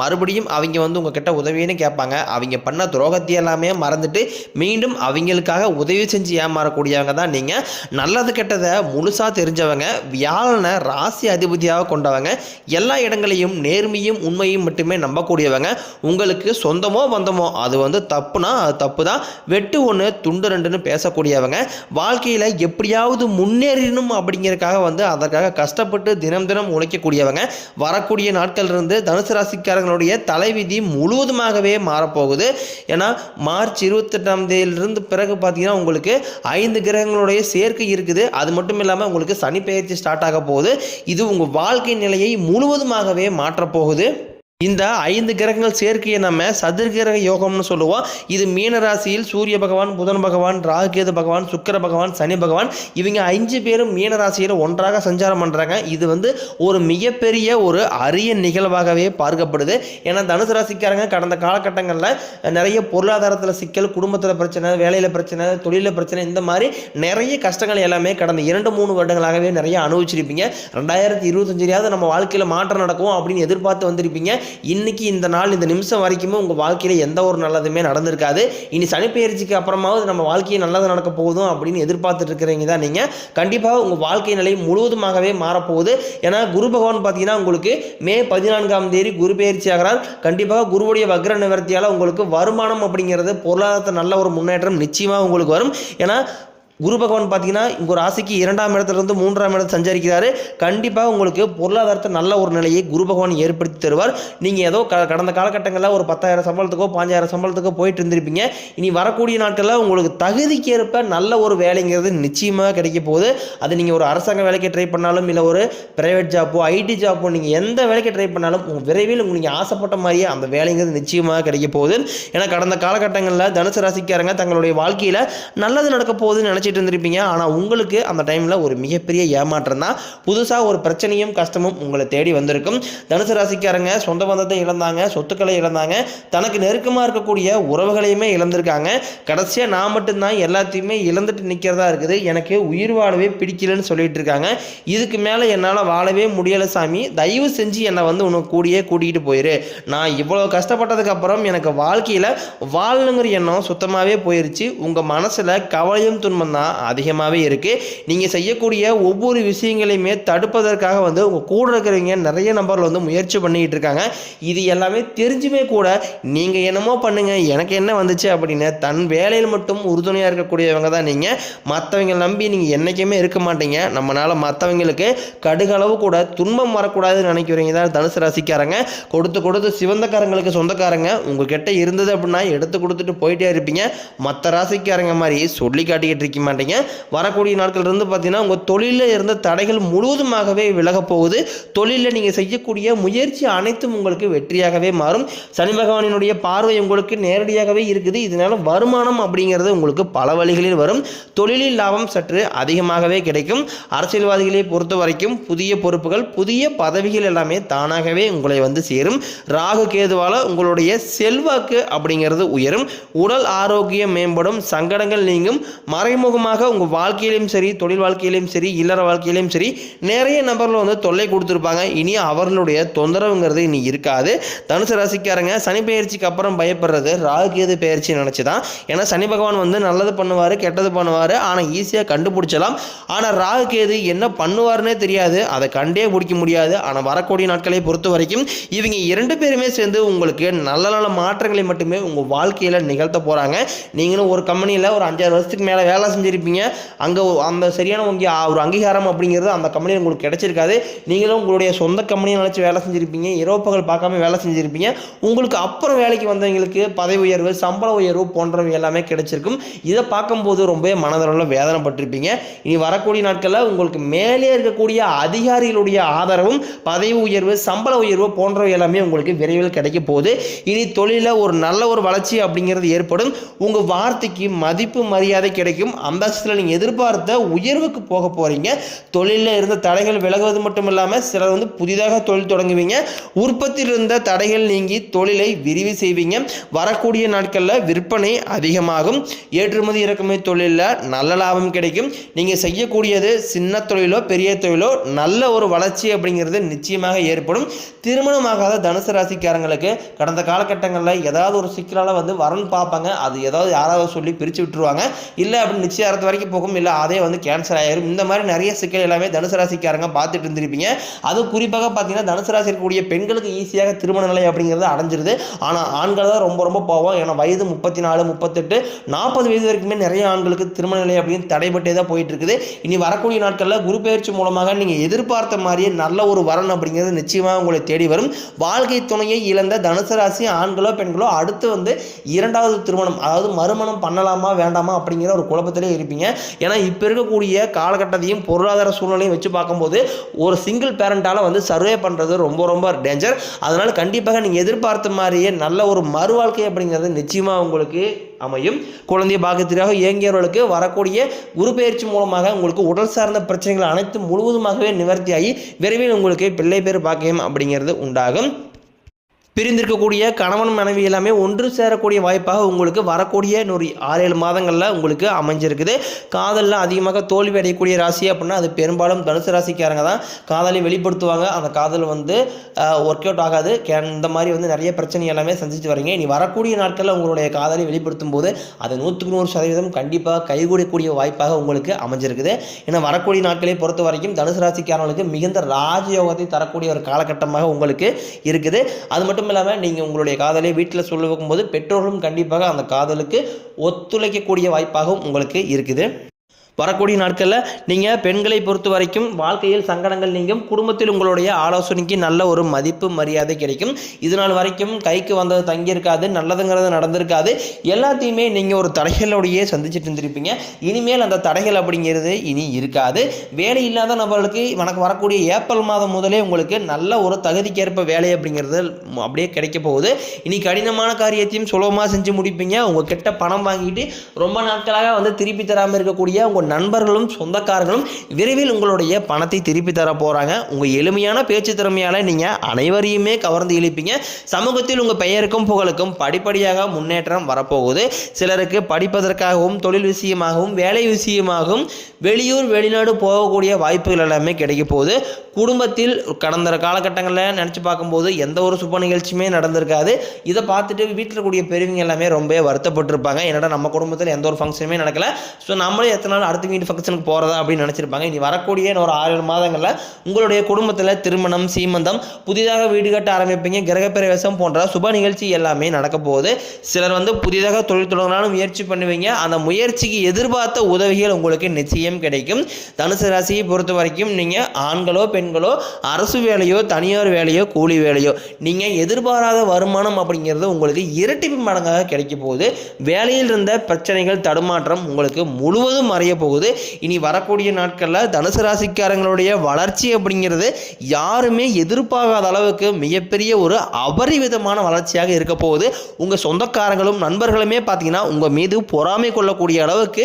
மறுபடியும் அவங்க வந்து உங்ககிட்ட உதவின்னு கேட்பாங்க. அவங்க பண்ண துரோகத்தை எல்லாமே மறந்துட்டு மீண்டும் அவங்களுக்காக உதவி செஞ்சு ஏமாறக்கூடியவங்க தான் நீங்கள் நல்லது கெட்டதை முழுசாக தெரிஞ்சவங்க வியாழனை ராசி அதிபதியாக கொண்டவங்க எல்லா இடங்களையும் நேர்மையும் உண்மையும் மட்டுமே நம்பக்கூடியவங்க. உங்களுக்கு சொந்தமோ பந்தமோ அது வந்து தப்புனா அது தப்பு தான் வெட்டு ஒன்று துண்டு ரெண்டுன்னு பேசக்கூடியவங்க. வாழ்க்கையில் எப்படியாவது முன்னேறணும் அப்படிங்கிறதுக்காக வந்து அதற்காக கஷ்டப்பட்டு தினம் தினம் உழைக்கக்கூடியவங்க. வரக்கூடிய நாட்கள் இருந்து தனுசு ராசிக்காரங்களுடைய தலைவிதி முழுவதுமாகவே மாறப்போகுது. ஏன்னா மார்ச் இருபத்தெட்டாம் தேதியிலிருந்து பிறகு பார்த்தீங்கன்னா உங்களுக்கு ஐந்து கிரகங்களுடைய சேர்க்கை இருக்குது. அது மட்டும் இல்லாமல் உங்களுக்கு சனி பெயர்ச்சி ஸ்டார்ட் ஆக போகுது. இது உங்கள் வாழ்க்கை நிலையை முழுவதுமாகவே மாற்றப் போகுது. இந்த ஐந்து கிரகங்கள் சேர்க்கையை நம்ம சதுர்கிரக யோகம்னு சொல்லுவோம். இது மீன ராசியில் சூரிய பகவான் புதன் பகவான் ராகுகேது பகவான் சுக்கிர பகவான் சனி பகவான். இவங்க அஞ்சு பேரும் மீன ராசியில் ஒன்றாக சஞ்சாரம் பண்ணுறாங்க இது வந்து ஒரு மிகப்பெரிய ஒரு அரிய நிகழ்வாகவே பார்க்கப்படுது. ஏன்னா தனுசு ராசிக்காரங்க கடந்த காலகட்டங்களில் நிறைய பொருளாதாரத்தில் சிக்கல் குடும்பத்தில் பிரச்சனை வேலையில் பிரச்சனை தொழிலில் பிரச்சனை இந்த மாதிரி நிறைய கஷ்டங்கள் எல்லாமே கடந்த இரண்டு மூணு வருடங்களாகவே நிறைய அனுபவிச்சிருப்பீங்க. ரெண்டாயிரத்தி இருபத்தஞ்சிலையாவது நம்ம வாழ்க்கையில் மாற்றம் நடக்கும் அப்படின்னு எதிர்பார்த்து வந்திருப்பீங்க. இன்னைக்கு இந்த நாள் இந்த நிமிஷம் வரைக்குமே உங்கள் வாழ்க்கையில் எந்த ஒரு நல்லதுமே நடந்திருக்காது. இனி சனிப்பெயர்ச்சிக்கு அப்புறமாவது நம்ம வாழ்க்கையை நல்லது நடக்க போகுதும் அப்படின்னு எதிர்பார்த்துட்டு இருக்கிறீங்க தான் நீங்கள் கண்டிப்பாக உங்கள் வாழ்க்கை நிலை முழுவதுமாகவே மாறப்போகுது. ஏன்னா குரு பகவான் பார்த்தீங்கன்னா உங்களுக்கு மே பதினான்காம் தேதி குரு பயிற்சி ஆகிறார். கண்டிப்பாக குருவுடைய வக்ர நிவர்த்தியால் உங்களுக்கு வருமானம் அப்படிங்கிறது பொருளாதாரத்தை நல்ல ஒரு முன்னேற்றம் நிச்சயமாக உங்களுக்கு வரும். ஏன்னா குரு பகவான் பார்த்தீங்கன்னா இங்கே ஒரு ராசிக்கு இரண்டாம் இடத்துலேருந்து மூன்றாம் இடத்தை சஞ்சரிக்கிறாரு. கண்டிப்பாக உங்களுக்கு பொருளாதாரத்தை நல்ல ஒரு நிலையை குரு பகவான் ஏற்படுத்தி தருவார். நீங்கள் ஏதோ க கடந்த காலகட்டங்களில் ஒரு பத்தாயிரம் சம்பளத்துக்கோ பாஞ்சாயிரம் சம்பளத்துக்கோ போயிட்டு இருந்திருப்பீங்க. இனி வரக்கூடிய நாட்களில் உங்களுக்கு தகுதிக்கு ஏற்ப நல்ல ஒரு வேலைங்கிறது நிச்சயமாக கிடைக்க போகுது. அது நீங்கள் ஒரு அரசாங்க வேலைக்கு ட்ரை பண்ணாலும் இல்லை ஒரு ப்ரைவேட் ஜாப்போ ஐடி ஜாப்போ நீங்கள் எந்த வேலைக்கு ட்ரை பண்ணாலும் உங்கள் விரைவில் நீங்கள் ஆசைப்பட்ட மாதிரியே அந்த வேலைங்கிறது நிச்சயமாக கிடைக்க போகுது. ஏன்னா கடந்த காலகட்டங்களில் தனுசு ராசிக்காரங்க தங்களுடைய வாழ்க்கையில் நல்லது நடக்க போகுதுன்னு நினச்சிட்டு இருந்திருப்பீங்க. ஆனால் உங்களுக்கு அந்த டைமில் ஒரு மிகப்பெரிய ஏமாற்றம் தான். புதுசாக ஒரு பிரச்சனையும் கஷ்டமும் உங்களை தேடி வந்திருக்கும். தனுசு ராசிக்காரங்க சொந்த பந்தத்தை இழந்தாங்க சொத்துக்களை இழந்தாங்க. தனக்கு நெருக்கமாக இருக்கக்கூடிய உறவுகளையுமே இழந்திருக்காங்க. கடைசியாக நான் மட்டும்தான் எல்லாத்தையுமே இழந்துட்டு நிற்கிறதா இருக்குது. எனக்கு உயிர் வாழவே பிடிக்கலன்னு சொல்லிட்டு இருக்காங்க. இதுக்கு மேலே என்னால் வாழவே முடியலை சாமி. தயவு செஞ்சு என்னை வந்து உனக்கு கூடியே கூட்டிகிட்டு போயிரு. நான் இவ்வளோ கஷ்டப்பட்டதுக்கப்புறம் எனக்கு வாழ்க்கையில் வாழணுங்கிற எண்ணம் சுத்தமாகவே போயிருச்சு. உங்கள் மனசில் கவலையும் துன்பம் தான் அதிகமாகவே இருக்குது நீங்கள் செய்யக்கூடிய ஒவ்வொரு விஷயங்களையுமே தடுப்பதற்காக வந்து உங்கள் கூட இருக்கிறவங்க நிறைய நபர்கள் வந்து முயற்சி பண்ணிக்கிட்டு இருக்காங்க. இது எல்லாமே தெரிஞ்சுமே கூட நீங்கள் என்னமோ பண்ணுங்க எனக்கு என்ன வந்துச்சு அப்படின்னு தன் வேலையில் மட்டும் உறுதுணையாக இருக்கக்கூடியவங்க தான் நீங்கள் மற்றவங்க நம்பி நீங்கள் என்றைக்குமே இருக்க மாட்டீங்க. நம்மளால் மற்றவங்களுக்கு கடுகளவு கூட துன்பம் வரக்கூடாதுன்னு நினைக்கிறவங்க தான் தனுசு ராசிக்காரங்க. கொடுத்து கொடுத்து சிவந்தக்காரங்களுக்கு சொந்தக்காரங்க. உங்ககிட்ட இருந்தது அப்படின்னா எடுத்து கொடுத்துட்டு போயிட்டே இருப்பீங்க. மற்ற ராசிக்காரங்க மாதிரி சொல்லி காட்டிக்கிட்டு இருக்கீங்க. மாட்டீங்க. வரக்கூடிய நாட்கள் இருந்து பார்த்தீங்கன்னா உங்கள் தொழிலில் இருந்த தடைகள் முழுவதுமாகவே விலகப் போகுது. தொழிலில் நீங்கள் செய்யக்கூடிய முயற்சி அனைத்தும் உங்களுக்கு வெற்றியாகவே மாறும். சனி பகவானினுடைய பார்வை உங்களுக்கு நேரடியாகவே இருக்குது. இதனால் வருமானம் அப்படிங்கிறது உங்களுக்கு பல வழிகளில் வரும். தொழிலில் லாபம் சற்று அதிகமாகவே கிடைக்கும். அரசியல்வாதிகளை பொறுத்த வரைக்கும் புதிய பொறுப்புகள் புதிய பதவிகள் எல்லாமே தானாகவே உங்களை வந்து சேரும். ராகு கேதுவால் உங்களுடைய செல்வாக்கு அப்படிங்கிறது உயரும். உடல் ஆரோக்கியம் மேம்படும். சங்கடங்கள் நீங்கும். மறைமுக மறைமுகமாக உங்கள் வாழ்க்கையிலையும் சரி தொழில் வாழ்க்கையிலையும் சரி இல்லற வாழ்க்கையிலையும் சரி நிறைய நபர்கள் வந்து தொல்லை கொடுத்துருப்பாங்க. இனி அவர்களுடைய தொந்தரவுங்கிறது இனி இருக்காது. தனுசு ராசிக்காரங்க சனி பயிற்சிக்கு அப்புறம் பயப்படுறது. ராகு கேது நினச்சி தான் ஏன்னா சனி பகவான் வந்து நல்லது பண்ணுவார் கெட்டது பண்ணுவார். ஆனால் ஈஸியாக கண்டுபிடிச்சலாம். ஆனால் ராகு கேது என்ன பண்ணுவார்னே தெரியாது. அதை கண்டே பிடிக்க முடியாது. ஆனால் வரக்கூடிய நாட்களை பொறுத்த வரைக்கும் இவங்க இரண்டு பேருமே சேர்ந்து உங்களுக்கு நல்ல நல்ல மாற்றங்களை மட்டுமே உங்கள் வாழ்க்கையில் நிகழ்த்த போகிறாங்க நீங்களும் ஒரு கம்பெனியில் ஒரு அஞ்சாறு வருஷத்துக்கு மேலே வேலை செஞ்சு செஞ்சுருப்பீங்க அங்கே அந்த சரியான உங்க ஒரு அங்கீகாரம் அப்படிங்கிறது அந்த கம்பெனியில் உங்களுக்கு கிடைச்சிருக்காது. நீங்களும் உங்களுடைய சொந்த கம்பெனியை நினச்சி வேலை செஞ்சுருப்பீங்க. இரவு பகல் பார்க்காம வேலை செஞ்சுருப்பீங்க. உங்களுக்கு அப்புறம் வேலைக்கு வந்தவங்களுக்கு பதவி உயர்வு சம்பள உயர்வு போன்றவை எல்லாமே கிடைச்சிருக்கும். இதை பார்க்கும்போது ரொம்பவே மனதளவில் வேதனைப்பட்டிருப்பீங்க. இனி வரக்கூடிய நாட்களில் உங்களுக்கு மேலே இருக்கக்கூடிய அதிகாரிகளுடைய ஆதரவும் பதவி உயர்வு சம்பள உயர்வு போன்றவை எல்லாமே உங்களுக்கு விரைவில் கிடைக்க போகுது. இனி தொழிலில் ஒரு நல்ல ஒரு வளர்ச்சி அப்படிங்கிறது ஏற்படும். உங்கள் வார்த்தைக்கு மதிப்பு மரியாதை கிடைக்கும். அந்தஸ்தில் நீங்கள் எதிர்பார்த்த உயர்வுக்கு போக போகிறீங்க தொழிலில் இருந்த தடைகள் விலகுவது மட்டும் இல்லாமல் சிலர் வந்து புதிதாக தொழில் தொடங்குவீங்க. உற்பத்தியில் இருந்த தடைகள் நீங்கி தொழிலை விரிவு செய்வீங்க. வரக்கூடிய நாட்களில் விற்பனை அதிகமாகும். ஏற்றுமதி இறக்குமதி தொழிலில் நல்ல லாபம் கிடைக்கும். நீங்கள் செய்யக்கூடியது சின்ன தொழிலோ பெரிய தொழிலோ நல்ல ஒரு வளர்ச்சி அப்படிங்கிறது நிச்சயமாக ஏற்படும். திருமணமாகாத தனுசு ராசிக்காரங்களுக்கு கடந்த காலகட்டங்களில் ஏதாவது ஒரு சிக்கலால் வந்து வரன் பார்ப்பாங்க அது ஏதாவது யாராவது சொல்லி பிரித்து விட்டுருவாங்க. இல்லை அப்படின்னு நிச்சயார்த்த வரைக்கும் போகும். இல்லை அதே வந்து கேன்சர் ஆயிரும். இந்த மாதிரி நிறைய சிக்கல் எல்லாமே தனுசு ராசிக்காரங்க பார்த்துட்டு இருந்திருப்பீங்க. அது குறிப்பாக பார்த்தீங்கன்னா தனுசு ராசி இருக்கக்கூடிய பெண்களுக்கு ஈஸியாக திருமண நிலை அப்படிங்கிறது அடைஞ்சிருது. ஆனால் ஆண்கள் தான் ரொம்ப ரொம்ப போவோம். ஏன்னா வயது முப்பத்தி நாலு முப்பத்தெட்டு நாற்பது வயது வரைக்குமே நிறைய ஆண்களுக்கு திருமண நிலை அப்படின்னு தடைபட்டே தான் போயிட்டு இருக்குது. இனி வரக்கூடிய நாட்களில் குரு பயிற்சி மூலமாக நீங்கள் எதிர்பார்த்த மாதிரியே நல்ல ஒரு வரன் அப்படிங்கிறது நிச்சயமாக உங்களை தேடி வரும். வாழ்க்கை துணையை இழந்த தனுசு ராசி ஆண்களோ பெண்களோ அடுத்து வந்து இரண்டாவது திருமணம் அதாவது மறுமணம் பண்ணலாமா வேண்டாமா அப்படிங்கிற ஒரு குழப்பத்தில் இருப்பீங்க. ஏன்னா இப்போ இருக்கக்கூடிய காலகட்டத்தையும் பொருளாதார சூழ்நிலையும் வச்சு பார்க்கும்போது ஒரு சிங்கிள் பேரண்டால் வந்து சர்வே பண்ணுறது ரொம்ப ரொம்ப டேஞ்சர் அதனால் கண்டிப்பாக நீங்கள் எதிர்பார்த்த மாதிரியே நல்ல ஒரு மறுவாழ்க்கை அப்படிங்கிறது நிச்சயமாக உங்களுக்கு அமையும். குழந்தை பாக்கத்திற்காக இயங்கியவர்களுக்கு வரக்கூடிய குரு பயிற்சி மூலமாக உங்களுக்கு உடல் சார்ந்த பிரச்சனைகள் அனைத்தும் முழுவதுமாகவே நிவர்த்தியாகி விரைவில் உங்களுக்கு பிள்ளை பேர் பாக்கியம் அப்படிங்கிறது உண்டாகும். பிரிந்திருக்கக்கூடிய கணவன் மனைவி எல்லாமே ஒன்று சேரக்கூடிய வாய்ப்பாக உங்களுக்கு வரக்கூடிய இன்னொரு ஆறு ஏழு மாதங்களில் உங்களுக்கு அமைஞ்சிருக்குது. காதலில் அதிகமாக தோல்வி அடையக்கூடிய ராசி அப்படின்னா அது பெரும்பாலும் தனுசு ராசிக்காரங்க தான். காதலை வெளிப்படுத்துவாங்க. அந்த காதல் வந்து ஒர்க் அவுட் ஆகாது. கே- இந்த மாதிரி வந்து நிறைய பிரச்சனை எல்லாமே சந்திச்சு வரீங்க. இனி வரக்கூடிய நாட்களில் உங்களுடைய காதலை வெளிப்படுத்தும் போது அது நூற்றுக்கு நூறு சதவீதம் கண்டிப்பாக கைகூடக்கூடிய வாய்ப்பாக உங்களுக்கு அமைஞ்சிருக்குது. ஏன்னா வரக்கூடிய நாட்களை பொறுத்த வரைக்கும் தனுசு ராசிக்காரங்களுக்கு மிகுந்த ராஜயோகத்தை தரக்கூடிய ஒரு காலகட்டமாக உங்களுக்கு இருக்குது. அது மட்டும் இல்லாமல் நீங்கள் உங்களுடைய காதலை வீட்டில் சொல்லும்போது வைக்கும்போது பெற்றோர்களும் கண்டிப்பாக அந்த காதலுக்கு ஒத்துழைக்கக்கூடிய வாய்ப்பாகவும் உங்களுக்கு இருக்குது. வரக்கூடிய நாட்களில் நீங்கள் பெண்களை பொறுத்த வரைக்கும் வாழ்க்கையில் சங்கடங்கள் நீங்கும் குடும்பத்தில் உங்களுடைய ஆலோசனைக்கு நல்ல ஒரு மதிப்பு மரியாதை கிடைக்கும். இது நாள் வரைக்கும் கைக்கு வந்தது தங்கியிருக்காது நல்லதுங்கிறது நடந்திருக்காது. எல்லாத்தையுமே நீங்கள் ஒரு தடைகளோடையே சந்திச்சுட்டு இருந்திருப்பீங்க. இனிமேல் அந்த தடைகள் அப்படிங்கிறது இனி இருக்காது. வேலை இல்லாத நபர்களுக்கு எனக்கு வரக்கூடிய ஏப்ரல் மாதம் முதலே உங்களுக்கு நல்ல ஒரு தகுதிக்கேற்ப வேலை அப்படிங்கிறது அப்படியே கிடைக்க போகுது. இனி கடினமான காரியத்தையும் சுலபமாக செஞ்சு முடிப்பீங்க. உங்ககிட்ட பணம் வாங்கிட்டு ரொம்ப நாட்களாக வந்து திருப்பி தராமல் இருக்கக்கூடிய உங்கள் நண்பர்களும் சொந்தக்காரர்களும் விரைவில் உங்களுடைய பணத்தை திருப்பி தர போகிறாங்க உங்கள் எளிமையான பேச்சு திறமையால் நீங்கள் அனைவரையுமே கவர்ந்து இழுப்பீங்க. சமூகத்தில் உங்கள் பெயருக்கும் புகழுக்கும் படிப்படியாக முன்னேற்றம் வரப்போகுது. சிலருக்கு படிப்பதற்காகவும் தொழில் விஷயமாகவும் வேலை விஷயமாகவும் வெளியூர் வெளிநாடு போகக்கூடிய வாய்ப்புகள் எல்லாமே கிடைக்க போகுது. குடும்பத்தில் கடந்த காலகட்டங்களில் நினச்சி பார்க்கும்போது எந்த ஒரு சுப நிகழ்ச்சியுமே நடந்திருக்காது. இதை பார்த்துட்டு வீட்டில் இருக்கக்கூடிய பெரியவங்க எல்லாமே ரொம்ப வருத்தப்பட்டிருப்பாங்க. என்னடா நம்ம குடும்பத்தில் எந்த ஒரு ஃபங்க்ஷனுமே நடக்கலை. ஸோ நம்மளே எத்தனை நாள் அடுத்த வீட்டு ஃபங்க்ஷனுக்கு போகிறதா அப்படின்னு நினச்சிருப்பாங்க. இனி வரக்கூடிய இன்னொரு ஒரு ஆறு ஏழு மாதங்களில் உங்களுடைய குடும்பத்தில் திருமணம் சீமந்தம் புதிதாக வீடு கட்ட ஆரம்பிப்பீங்க கிரகப்பிரவேசம் போன்ற சுப நிகழ்ச்சி எல்லாமே நடக்க போகுது. சிலர் வந்து புதிதாக தொழில் தொடங்கினாலும் முயற்சி பண்ணுவீங்க. அந்த முயற்சிக்கு எதிர்பார்த்த உதவிகள் உங்களுக்கு நிச்சயம் கிடைக்கும். தனுசு ராசியை பொறுத்த வரைக்கும் நீங்கள் ஆண்களோ பெண்களோ அரசு வேலையோ தனியார் வேலையோ கூலி வேலையோ நீங்கள் எதிர்பாராத வருமானம் அப்படிங்கிறது உங்களுக்கு இரட்டிப்பு மடங்காக கிடைக்க போகுது. வேலையில் இருந்த பிரச்சனைகள் தடுமாற்றம் உங்களுக்கு முழுவதும் மறைய போகுது. இனி வரக்கூடிய நாட்களில் தனுசு ராசிக்காரங்களுடைய வளர்ச்சி அப்படிங்கிறது யாருமே எதிர்பார்க்காத அளவுக்கு மிகப்பெரிய ஒரு அபரிவிதமான வளர்ச்சியாக இருக்க போகுது. உங்கள் சொந்தக்காரங்களும் நண்பர்களுமே பார்த்தீங்கன்னா உங்கள் மீது பொறாமை கொள்ளக்கூடிய அளவுக்கு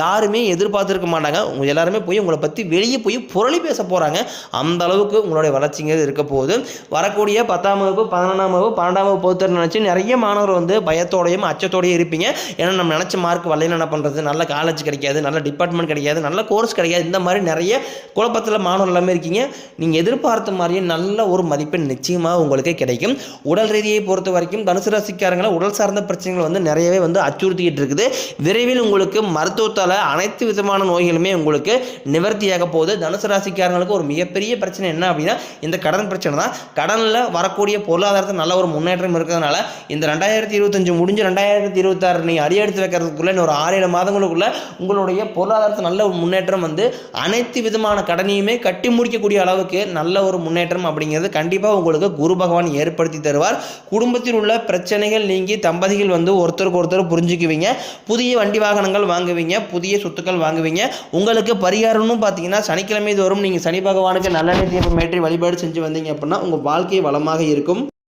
யாருமே எதிர்பார்த்துருக்க மாட்டாங்க. உங்கள் எல்லாருமே போய் உங்களை பற்றி வெளியே போய் புரளி பேச போகிறாங்க அந்த அளவுக்கு உங்களுடைய வளர்ச்சிங்கிறது இருக்க போகுது. வரக்கூடிய பத்தாம் வகுப்பு பதினொன்றாம் வகுப்பு பன்னெண்டாம் வகுப்பு பொறுத்தர் நினச்சி நிறைய மாணவர் வந்து பயத்தோடையும் அச்சத்தோடையும் இருப்பீங்க. ஏன்னா நம்ம நினச்ச மார்க் வரலைன்னு என்ன பண்ணுறது நல்ல காலேஜ் கிடைக்காது நல்ல டிபார்ட்மெண்ட் கிடைக்காது நல்ல கோர்ஸ் கிடைக்காது. இந்த மாதிரி நிறைய குழப்பத்தில் மாணவர் எல்லாமே இருக்கீங்க. நீங்கள் எதிர்பார்த்த மாதிரியே நல்ல ஒரு மதிப்பெண் நிச்சயமாக உங்களுக்கு கிடைக்கும். உடல் ரீதியை பொறுத்த வரைக்கும் தனுசு ராசிக்காரங்களை உடல் சார்ந்த பிரச்சனைகள் வந்து நிறையவே வந்து அச்சுறுத்திக்கிட்டு இருக்குது. விரைவில் உங்களுக்கு மருத்துவ கொடுத்தால அனைத்து விதமான நோய்களுமே உங்களுக்கு நிவர்த்தியாக போகுது. தனுசு ராசிக்காரங்களுக்கு ஒரு மிகப்பெரிய பிரச்சனை என்ன அப்படின்னா இந்த கடன் பிரச்சனை தான். கடனில் வரக்கூடிய பொருளாதாரத்தில் நல்ல ஒரு முன்னேற்றம் இருக்கிறதுனால இந்த ரெண்டாயிரத்தி இருபத்தஞ்சு முடிஞ்சு ரெண்டாயிரத்தி இருபத்தாறு நீங்கள் அடியெடுத்து வைக்கிறதுக்குள்ள ஒரு ஆறு ஏழு மாதங்களுக்குள்ள உங்களுடைய பொருளாதாரத்தில் நல்ல ஒரு முன்னேற்றம் வந்து அனைத்து விதமான கடனையுமே கட்டி முடிக்கக்கூடிய அளவுக்கு நல்ல ஒரு முன்னேற்றம் அப்படிங்கிறது கண்டிப்பாக உங்களுக்கு குரு பகவான் ஏற்படுத்தி தருவார். குடும்பத்தில் உள்ள பிரச்சனைகள் நீங்கி தம்பதிகள் வந்து ஒருத்தருக்கு ஒருத்தர் புரிஞ்சுக்குவீங்க. புதிய வண்டி வாகனங்கள் வாங்குவீங்க. புதிய சொத்துக்கள் வாங்குவீங்க. உங்களுக்கு பரிகாரம்னு பார்த்தீங்கன்னா சனிக்கிழமை தோறும் நீங்கள் சனி பகவானுக்கு நல்லெண்ணெய் தீபம் ஏற்றி வழிபாடு செஞ்சு வந்தீங்க அப்படின்னா உங்கள் வாழ்க்கை வளமாக இருக்கும்.